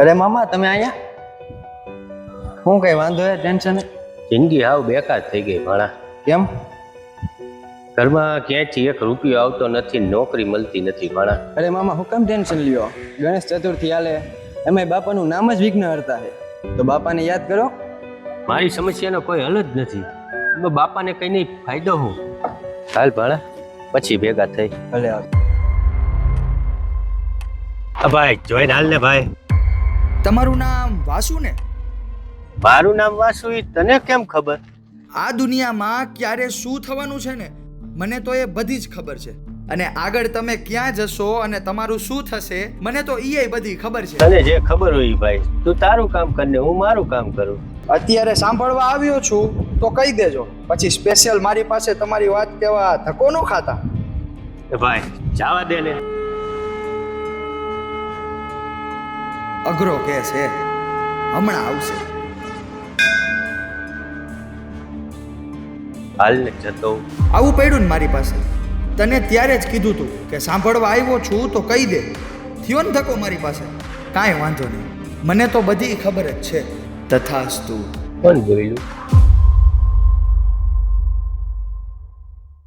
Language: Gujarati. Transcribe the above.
અરે મામા તમે અહીંયા હું કઈ વાંધો હે ટેન્શન જિંદગી હાવ બેકાર થઈ ગઈ ભાણા કેમ? ઘરમાં ક્યાંયથી એક રૂપિયો આવતો નથી નોકરી મળતી નથી ભાણા અરે મામા હું કેમ ટેન્શન લ્યો? ગણેશ ચતુર્થી આલે એમાં બાપાનું નામ જ વિઘ્ન હરતા હે. તો બાપાને યાદ કરો. મારી સમસ્યાનો કોઈ હલ જ નથી. બાપાને કઈ નહીં ફાયદો હું. હાલ ભાણા પછી ભેગા થઈ. ભલે ભાઈ જોઈને હાલ ને ભાઈ. તમારું નામ વાસુ ને? મારું નામ વાસુ ઈ તને કેમ ખબર? આ દુનિયામાં ક્યારે શું થવાનું છે ને મને તો એ બધી જ ખબર છે. અને આગળ તમે ક્યાં જશો અને તમારું શું થશે મને તો ઈ બધી ખબર છે. તને જે ખબર હોય ભાઈ તું તારું કામ કરને હું મારું કામ કરું. અત્યારે સાંભળવા આવ્યો છું તો કહી દેજો. પછી સ્પેશિયલ મારી પાસે તમારી વાત કેવા ધક્કો ન ખાતા. ભાઈ જવા દે ને. અઘરો કે છે? હમણાં આવશે. હાલ ને જતો. આવું પડ્યું ને મારી પાસે. તને ત્યારે જ કીધું તું કે સાંભળવા આવ્યો છું તો કહી દે. થયો ને ધક્કો મારી પાસે. કાંઈ વાંધો નહીં. મને તો બધી ખબર જ છે. તથાસ્તુ. કોણ બોલ્યું?